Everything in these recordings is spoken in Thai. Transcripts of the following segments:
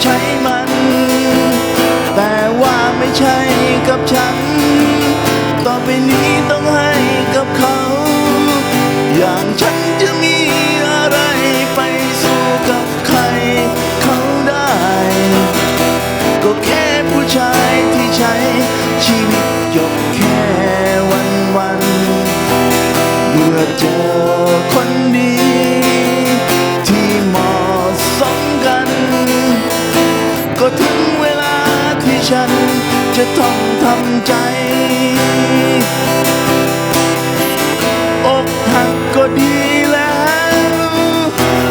ใช้มัน แต่ว่าไม่ใช่กับฉัน ต่อไปนี้ต้องให้กับเขา อย่างฉันจะมีอะไรไปสู้กับใครเขาได้ ก็แค่ผู้ชายที่ใช้ชีวิตยก จะต้องทำใจอกหักก็ดีแล้ว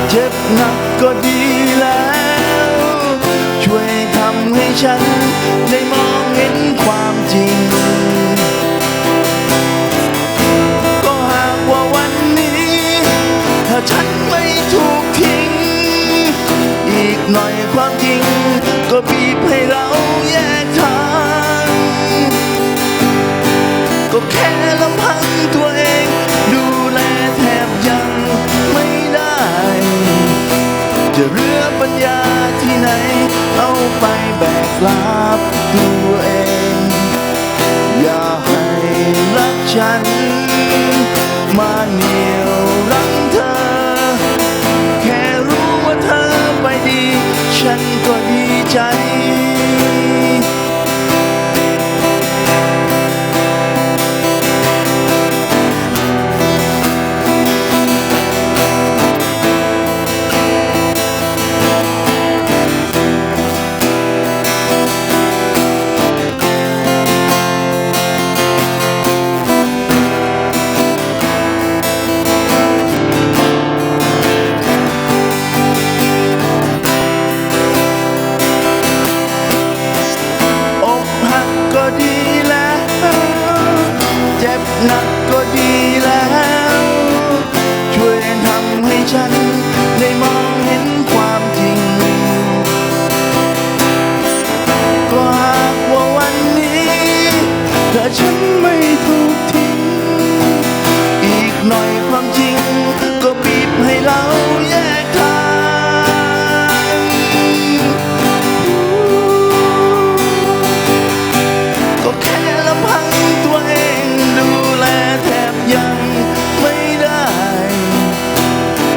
เจ็บหนักก็ดีแล้ว ช่วยทำให้ฉัน ได้มองเห็นความจริง ก็หากว่าวันนี้ ถ้าฉันไม่ถูกทิ้ง อีกหน่อยความจริง ลำพังตัวเอง ดูแลแทบยังไม่ได้ จะเรือปัญญาที่ไหน เอาไปแบกลาบตัวเอง อย่าให้รักฉันมาเหนีย หนักก็ดีแล้ว ช่วยทำให้ฉันได้มองเห็น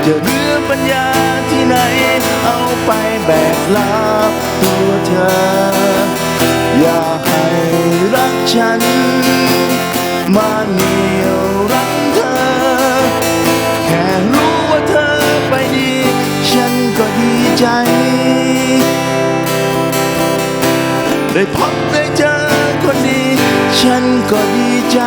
จะเรือปัญญาที่ไหน เอาไปแบกลาบตัวเธอ อย่าให้รักฉัน มาเหนียวรั้งเธอ แค่รู้ว่าเธอไปดี ฉันก็ดีใจ ได้พบได้เจอคนดี ฉันก็ดีใจ